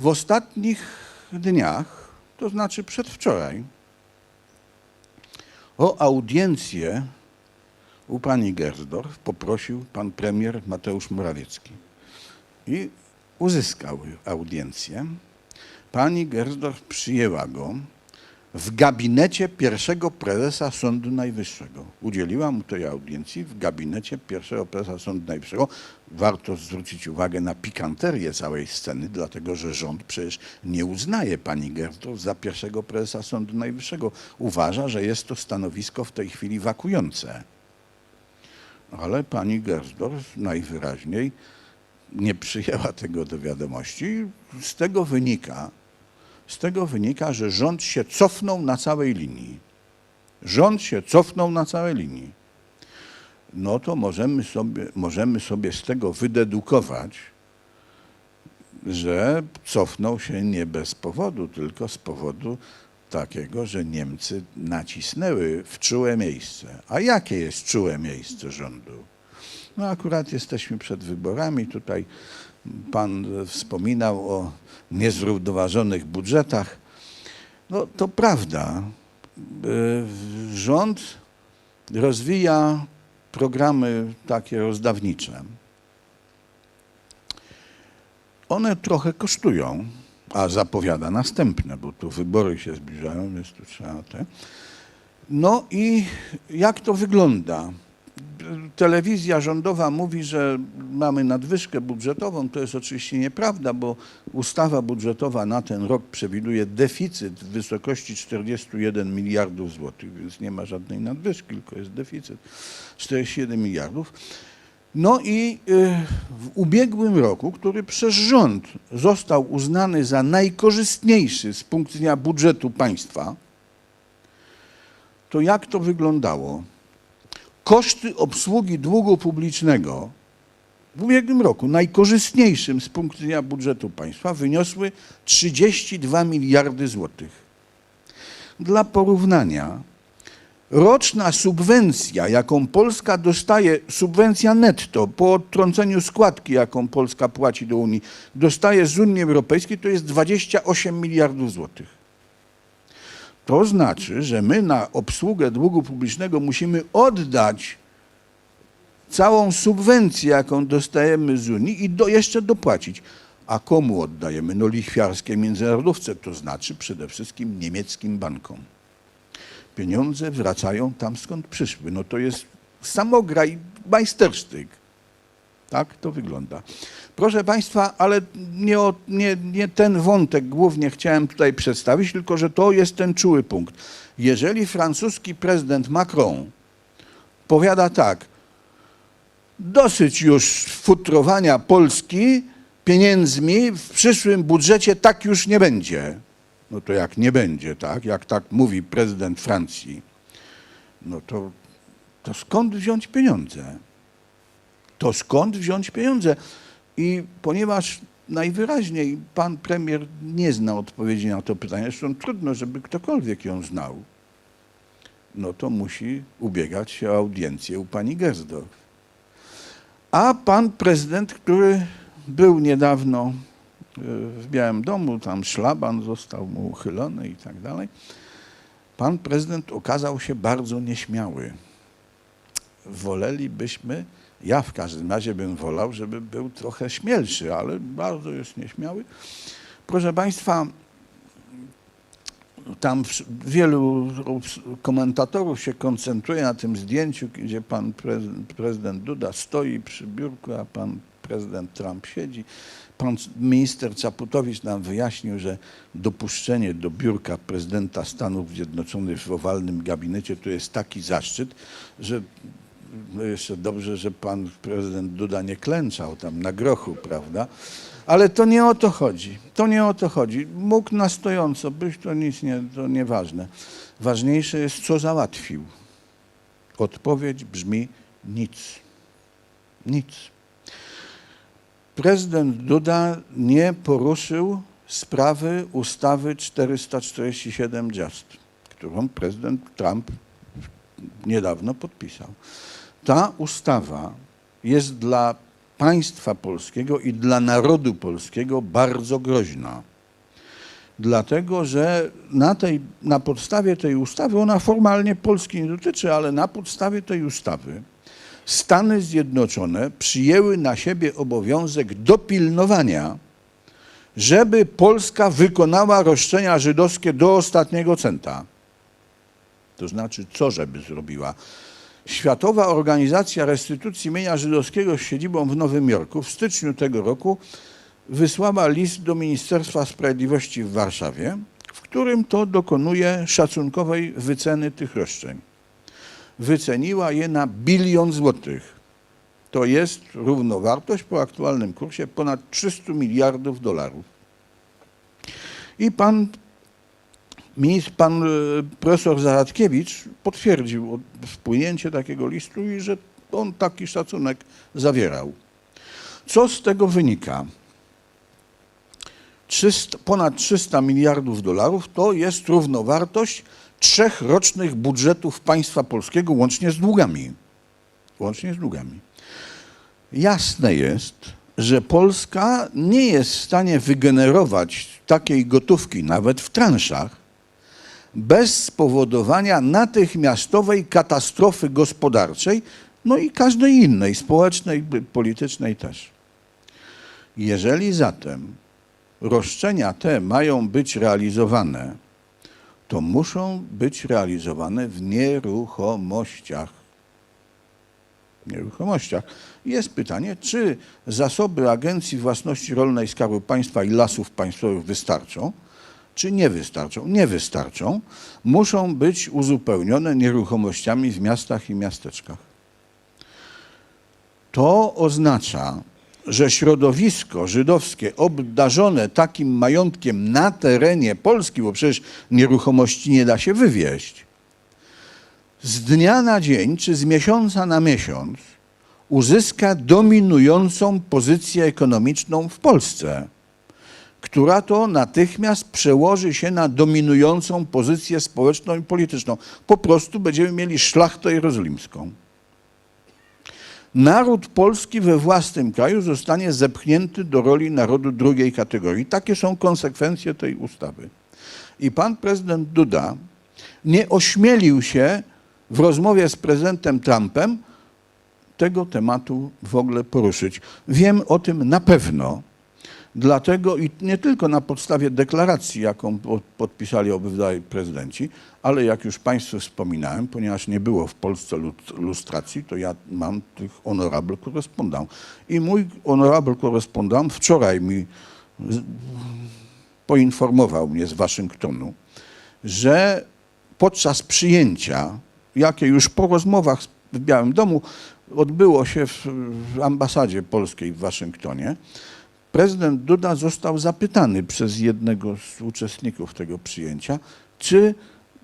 w ostatnich dniach, to znaczy przedwczoraj, o audiencję u pani Gersdorf poprosił pan premier Mateusz Morawiecki i uzyskał audiencję. Pani Gersdorf przyjęła go w gabinecie pierwszego prezesa Sądu Najwyższego. Udzieliła mu tej audiencji w gabinecie pierwszego prezesa Sądu Najwyższego. Warto zwrócić uwagę na pikanterię całej sceny, dlatego że rząd przecież nie uznaje pani Gersdorf za pierwszego prezesa Sądu Najwyższego. Uważa, że jest to stanowisko w tej chwili wakujące. Ale pani Gersdorf najwyraźniej nie przyjęła tego do wiadomości. Z tego wynika, z tego wynika, że rząd się cofnął na całej linii. Rząd się cofnął na całej linii. No to możemy sobie, możemy sobie z tego wydedukować, że cofnął się nie bez powodu, tylko z powodu takiego, że Niemcy nacisnęły w czułe miejsce. A jakie jest czułe miejsce rządu? No akurat jesteśmy przed wyborami. Tutaj pan wspominał o niezrównoważonych budżetach. No to prawda. Y, Rząd rozwija programy takie rozdawnicze. One trochę kosztują, a zapowiada następne, bo tu wybory się zbliżają, więc tu trzeba te. No i jak to wygląda? Telewizja rządowa mówi, że mamy nadwyżkę budżetową. To jest oczywiście nieprawda, bo ustawa budżetowa na ten rok przewiduje deficyt w wysokości 41 miliardów złotych, więc nie ma żadnej nadwyżki, tylko jest deficyt 41 miliardów. No i y, w ubiegłym roku, który przez rząd został uznany za najkorzystniejszy z punktu widzenia budżetu państwa, to jak to wyglądało? Koszty obsługi długu publicznego w ubiegłym roku, najkorzystniejszym z punktu widzenia budżetu państwa, wyniosły 32 miliardy złotych. Dla porównania, roczna subwencja, jaką Polska dostaje, subwencja netto po odtrąceniu składki, jaką Polska płaci do Unii, dostaje z Unii Europejskiej, to jest 28 miliardów złotych. To znaczy, że my na obsługę długu publicznego musimy oddać całą subwencję, jaką dostajemy z Unii i do, jeszcze dopłacić. A komu oddajemy? No lichwiarskie międzynarodowce, to znaczy przede wszystkim niemieckim bankom. Pieniądze wracają tam, skąd przyszły. No to jest samograj, majstersztyk. Tak to wygląda. Proszę Państwa, ale nie, o, nie, nie ten wątek głównie chciałem tutaj przedstawić, tylko że to jest ten czuły punkt. Jeżeli francuski prezydent Macron powiada tak, dosyć już futrowania Polski pieniędzmi, w przyszłym budżecie tak już nie będzie. No to jak nie będzie, tak, jak tak mówi prezydent Francji, no to, to skąd wziąć pieniądze? To skąd wziąć pieniądze? I ponieważ najwyraźniej pan premier nie zna odpowiedzi na to pytanie, zresztą trudno, żeby ktokolwiek ją znał, no to musi ubiegać się o audiencję u pani Gersdorf. A pan prezydent, który był niedawno y, w Białym Domu, tam szlaban został mu uchylony i tak dalej, pan prezydent okazał się bardzo nieśmiały. Wolelibyśmy, ja w każdym razie bym wolał, żeby był trochę śmielszy, ale bardzo jest nieśmiały. Proszę Państwa, tam wielu komentatorów się koncentruje na tym zdjęciu, gdzie pan prezydent, Duda stoi przy biurku, a pan prezydent Trump siedzi. Pan minister Czaputowicz nam wyjaśnił, że dopuszczenie do biurka prezydenta Stanów Zjednoczonych w owalnym gabinecie to jest taki zaszczyt, że no jeszcze dobrze, że pan prezydent Duda nie klęczał tam na grochu, prawda? Ale to nie o to chodzi. To nie o to chodzi. Mógł na stojąco być, to nic nie, to nieważne. Ważniejsze jest, co załatwił. Odpowiedź brzmi nic. Nic. Prezydent Duda nie poruszył sprawy ustawy 447 Just, którą prezydent Trump niedawno podpisał. Ta ustawa jest dla państwa polskiego i dla narodu polskiego bardzo groźna. Dlatego, że na, tej, na podstawie tej ustawy, ona formalnie Polski nie dotyczy, ale na podstawie tej ustawy Stany Zjednoczone przyjęły na siebie obowiązek dopilnowania, żeby Polska wykonała roszczenia żydowskie do ostatniego centa. To znaczy, co żeby zrobiła? Światowa Organizacja Restytucji Mienia Żydowskiego z siedzibą w Nowym Jorku w styczniu tego roku wysłała list do Ministerstwa Sprawiedliwości w Warszawie, w którym to dokonuje szacunkowej wyceny tych roszczeń. Wyceniła je na bilion złotych. To jest równowartość po aktualnym kursie ponad 300 miliardów dolarów. I pan Pan e, profesor Zaradkiewicz potwierdził wpłynięcie takiego listu i że on taki szacunek zawierał. Co z tego wynika? 300, ponad 300 miliardów dolarów to jest równowartość trzech rocznych budżetów państwa polskiego łącznie z długami. Łącznie z długami. Jasne jest, że Polska nie jest w stanie wygenerować takiej gotówki, nawet w transzach, bez spowodowania natychmiastowej katastrofy gospodarczej, no i każdej innej, społecznej, politycznej też. Jeżeli zatem roszczenia te mają być realizowane, to muszą być realizowane w nieruchomościach. Nieruchomościach. Jest pytanie, czy zasoby Agencji Własności Rolnej Skarbu Państwa i Lasów Państwowych wystarczą, czy nie wystarczą? Nie wystarczą. Muszą być uzupełnione nieruchomościami w miastach i miasteczkach. To oznacza, że środowisko żydowskie obdarzone takim majątkiem na terenie Polski, bo przecież nieruchomości nie da się wywieźć, z dnia na dzień czy z miesiąca na miesiąc uzyska dominującą pozycję ekonomiczną w Polsce, która to natychmiast przełoży się na dominującą pozycję społeczną i polityczną. Po prostu będziemy mieli szlachtę jerozolimską. Naród polski we własnym kraju zostanie zepchnięty do roli narodu drugiej kategorii. Takie są konsekwencje tej ustawy. I pan prezydent Duda nie ośmielił się w rozmowie z prezydentem Trumpem tego tematu w ogóle poruszyć. Wiem o tym na pewno, dlatego i nie tylko na podstawie deklaracji, jaką po- podpisali obydwaj prezydenci, ale jak już Państwu wspominałem, ponieważ nie było w Polsce lu- lustracji, to ja mam tych honorable correspondent. I mój honorable correspondent wczoraj mi poinformował mnie z Waszyngtonu, że podczas przyjęcia, jakie już po rozmowach w Białym Domu odbyło się w ambasadzie polskiej w Waszyngtonie, prezydent Duda został zapytany przez jednego z uczestników tego przyjęcia, czy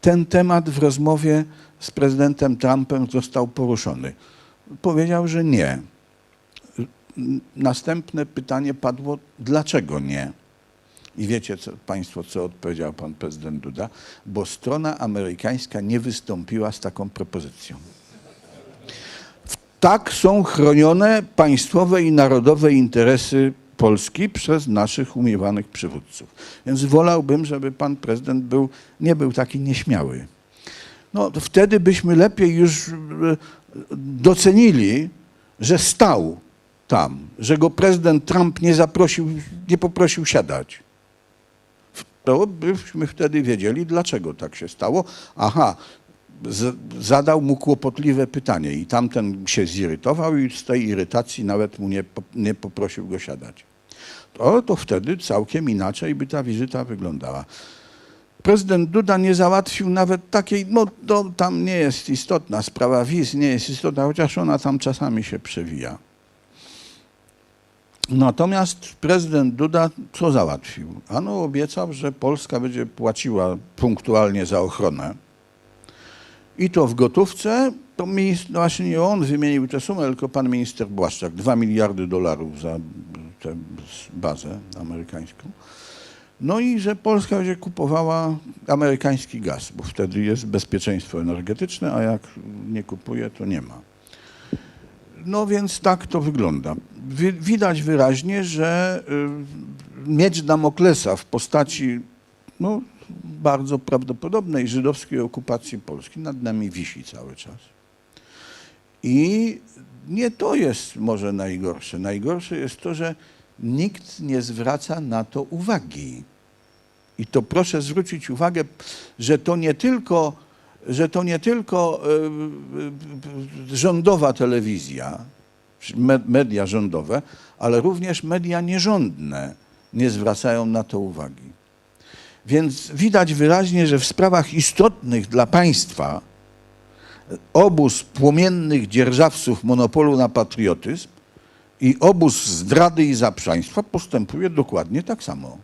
ten temat w rozmowie z prezydentem Trumpem został poruszony. Powiedział, że nie. Następne pytanie padło, dlaczego nie? I wiecie co, Państwo, co odpowiedział pan prezydent Duda? Bo strona amerykańska nie wystąpiła z taką propozycją. Tak są chronione państwowe i narodowe interesy Polski przez naszych umiewanych przywódców. Więc wolałbym, żeby pan prezydent był, nie był taki nieśmiały. No, wtedy byśmy lepiej już e, docenili, że stał tam, że go prezydent Trump nie zaprosił, nie poprosił siadać. To byśmy wtedy wiedzieli, dlaczego tak się stało. Aha, zadał mu kłopotliwe pytanie i tamten się zirytował i z tej irytacji nawet mu nie, nie poprosił go siadać. To, to wtedy całkiem inaczej by ta wizyta wyglądała. Prezydent Duda nie załatwił nawet takiej, no to tam nie jest istotna, sprawa wiz nie jest istotna, chociaż ona tam czasami się przewija. Natomiast prezydent Duda co załatwił? Ano obiecał, że Polska będzie płaciła punktualnie za ochronę. I to w gotówce, to minister, no właśnie nie on wymienił tę sumę, tylko pan minister Błaszczak, 2 miliardy dolarów za tę bazę amerykańską. No i że Polska będzie kupowała amerykański gaz, bo wtedy jest bezpieczeństwo energetyczne, a jak nie kupuje, to nie ma. No więc tak to wygląda. Wi- Widać wyraźnie, że y, miecz Damoklesa w postaci no, bardzo prawdopodobnej żydowskiej okupacji Polski nad nami wisi cały czas. I nie to jest może najgorsze. Najgorsze jest to, że nikt nie zwraca na to uwagi. I to proszę zwrócić uwagę, że to nie tylko, że to nie tylko y, y, rządowa telewizja, me- media rządowe, ale również media nierządne nie zwracają na to uwagi. Więc widać wyraźnie, że w sprawach istotnych dla państwa obóz płomiennych dzierżawców monopolu na patriotyzm i obóz zdrady i zaprzaństwa postępuje dokładnie tak samo.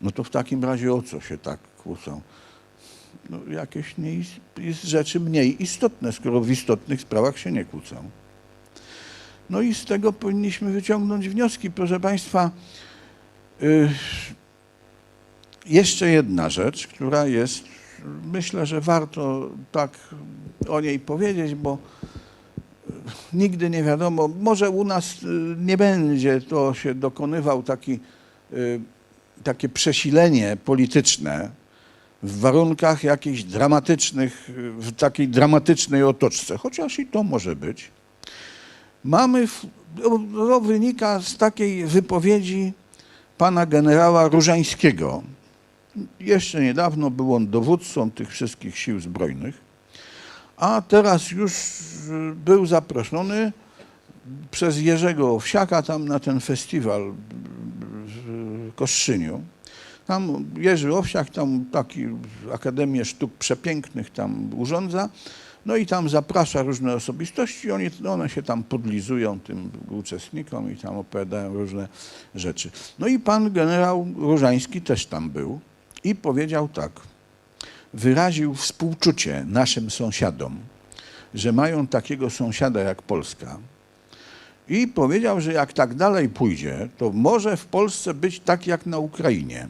No to w takim razie o co się tak kłócą? No jakieś nie, jest rzeczy mniej istotne, skoro w istotnych sprawach się nie kłócą. No i z tego powinniśmy wyciągnąć wnioski. Proszę Państwa, y, jeszcze jedna rzecz, która jest, myślę, że warto tak o niej powiedzieć, bo nigdy nie wiadomo, może u nas y, nie będzie to się dokonywał taki, y, takie przesilenie polityczne w warunkach jakichś dramatycznych, w takiej dramatycznej otoczce, chociaż i to może być. Mamy, w- to- to wynika z takiej wypowiedzi pana generała Różańskiego. Jeszcze niedawno był on dowódcą tych wszystkich sił zbrojnych, a teraz już y, był zaproszony przez Jerzego Owsiaka tam na ten festiwal w Kostrzyniu. Tam Jerzy Owsiak tam taki Akademię Sztuk Przepięknych tam urządza. No i tam zaprasza różne osobistości, oni, one się tam podlizują tym uczestnikom i tam opowiadają różne rzeczy. No i pan generał Różański też tam był i powiedział tak, wyraził współczucie naszym sąsiadom, że mają takiego sąsiada jak Polska. I powiedział, że jak tak dalej pójdzie, to może w Polsce być tak jak na Ukrainie.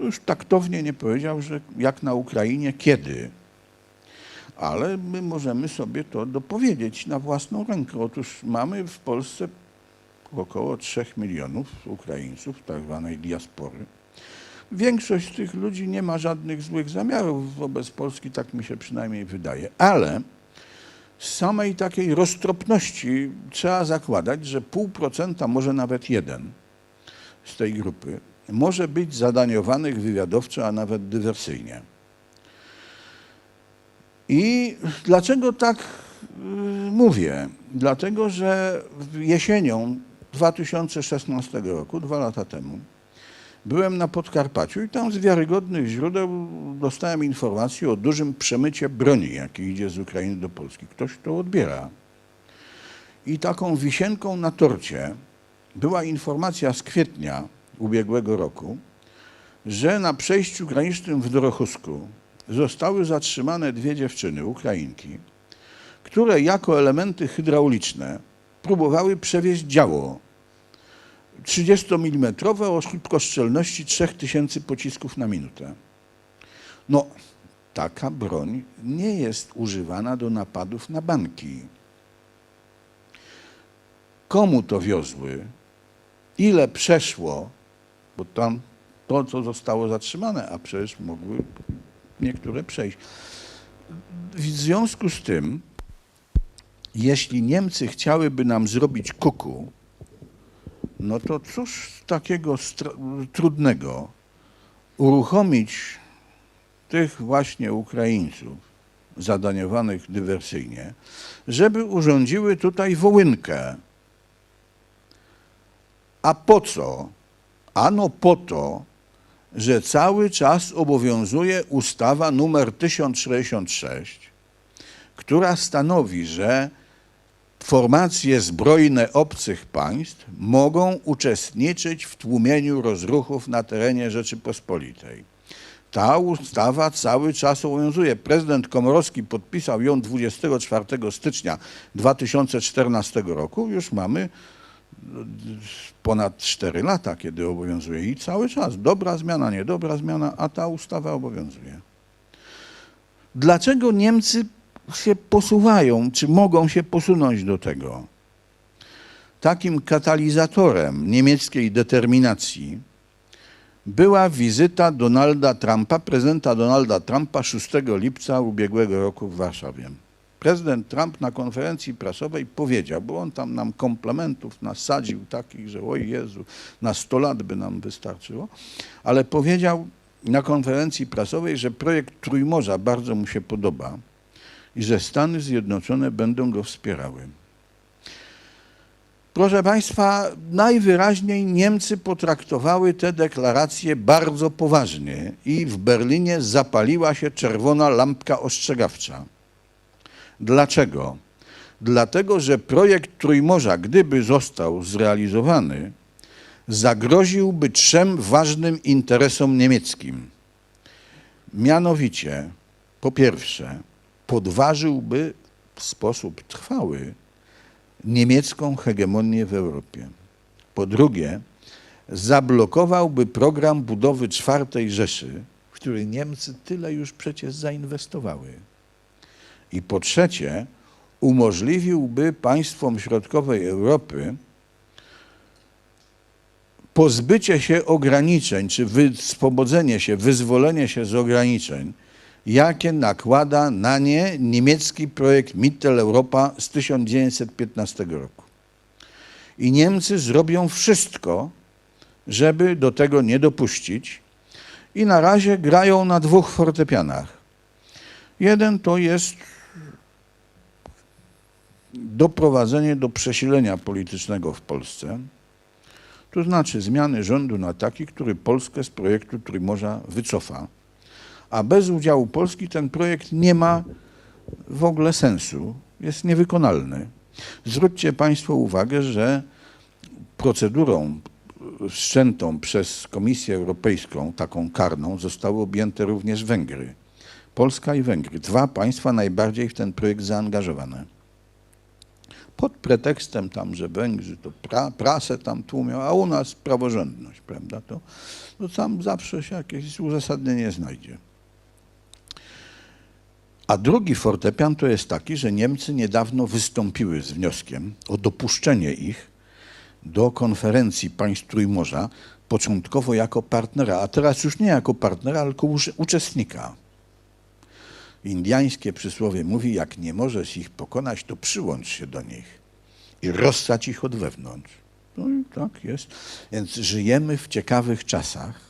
Już taktownie nie powiedział, że jak na Ukrainie, kiedy. Ale my możemy sobie to dopowiedzieć na własną rękę. Otóż mamy w Polsce około 3 milionów Ukraińców, tak zwanej diaspory. Większość tych ludzi nie ma żadnych złych zamiarów wobec Polski, tak mi się przynajmniej wydaje. Ale z samej takiej roztropności trzeba zakładać, że pół procenta, może nawet jeden z tej grupy może być zadaniowanych wywiadowczo, a nawet dywersyjnie. I dlaczego tak y, mówię? Dlatego, że jesienią 2016 roku, dwa lata temu, byłem na Podkarpaciu i tam z wiarygodnych źródeł dostałem informację o dużym przemycie broni, jaki idzie z Ukrainy do Polski. Ktoś to odbiera. I taką wisienką na torcie była informacja z kwietnia ubiegłego roku, że na przejściu granicznym w Dorochusku zostały zatrzymane dwie dziewczyny, Ukrainki, które jako elementy hydrauliczne próbowały przewieźć działo 30 mm o szybkostrzelności 3000 pocisków na minutę. No, taka broń nie jest używana do napadów na banki. Komu to wiozły? Ile przeszło? Bo tam to, co zostało zatrzymane, a przecież mogły niektóre przejść. W związku z tym, jeśli Niemcy chciałyby nam zrobić kuku, no to cóż takiego trudnego uruchomić tych właśnie Ukraińców zadaniowanych dywersyjnie, żeby urządziły tutaj wołynkę. A po co? Ano po to, że cały czas obowiązuje ustawa numer 1066, która stanowi, że formacje zbrojne obcych państw mogą uczestniczyć w tłumieniu rozruchów na terenie Rzeczypospolitej. Ta ustawa cały czas obowiązuje. Prezydent Komorowski podpisał ją 24 stycznia 2014 roku. Już mamy ponad 4 lata, kiedy obowiązuje i cały czas. Dobra zmiana, niedobra zmiana, a ta ustawa obowiązuje. Dlaczego Niemcy się posuwają, czy mogą się posunąć do tego. Takim katalizatorem niemieckiej determinacji była wizyta Donalda Trumpa, prezydenta Donalda Trumpa 6 lipca ubiegłego roku w Warszawie. Prezydent Trump na konferencji prasowej powiedział, bo on tam nam komplementów nasadził takich, że oj Jezu, na 100 lat by nam wystarczyło, ale powiedział na konferencji prasowej, że projekt Trójmorza bardzo mu się podoba i że Stany Zjednoczone będą go wspierały. Proszę Państwa, najwyraźniej Niemcy potraktowały te deklaracje bardzo poważnie i w Berlinie zapaliła się czerwona lampka ostrzegawcza. Dlaczego? Dlatego, że projekt Trójmorza, gdyby został zrealizowany, zagroziłby trzem ważnym interesom niemieckim. Mianowicie, po pierwsze, podważyłby w sposób trwały niemiecką hegemonię w Europie. Po drugie, zablokowałby program budowy czwartej Rzeszy, w który Niemcy tyle już przecież zainwestowały. I po trzecie, umożliwiłby państwom środkowej Europy pozbycie się ograniczeń, czy wyswobodzenie się, wyzwolenie się z ograniczeń, jakie nakłada na nie niemiecki projekt Mitteleuropa z 1915 roku. I Niemcy zrobią wszystko, żeby do tego nie dopuścić. I na razie grają na dwóch fortepianach. Jeden to jest doprowadzenie do przesilenia politycznego w Polsce, to znaczy zmiany rządu na taki, który Polskę z projektu Trójmorza wycofa. A bez udziału Polski ten projekt nie ma w ogóle sensu, jest niewykonalny. Zwróćcie Państwo uwagę, że procedurą wszczętą przez Komisję Europejską, taką karną, zostały objęte również Węgry. Polska i Węgry. Dwa państwa najbardziej w ten projekt zaangażowane. Pod pretekstem tam, że Węgrzy to pra, prasę tam tłumią, a u nas praworządność, prawda? To, to tam zawsze się jakieś uzasadnienie znajdzie. A drugi fortepian to jest taki, że Niemcy niedawno wystąpiły z wnioskiem o dopuszczenie ich do konferencji państw Trójmorza, początkowo jako partnera, a teraz już nie jako partnera, jako uczestnika. Indiańskie przysłowie mówi, jak nie możesz ich pokonać, to przyłącz się do nich i rozsać ich od wewnątrz. No i tak jest. Więc żyjemy w ciekawych czasach,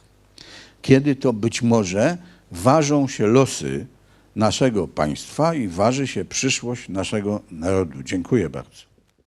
kiedy to być może ważą się losy naszego państwa i waży się przyszłość naszego narodu. Dziękuję bardzo.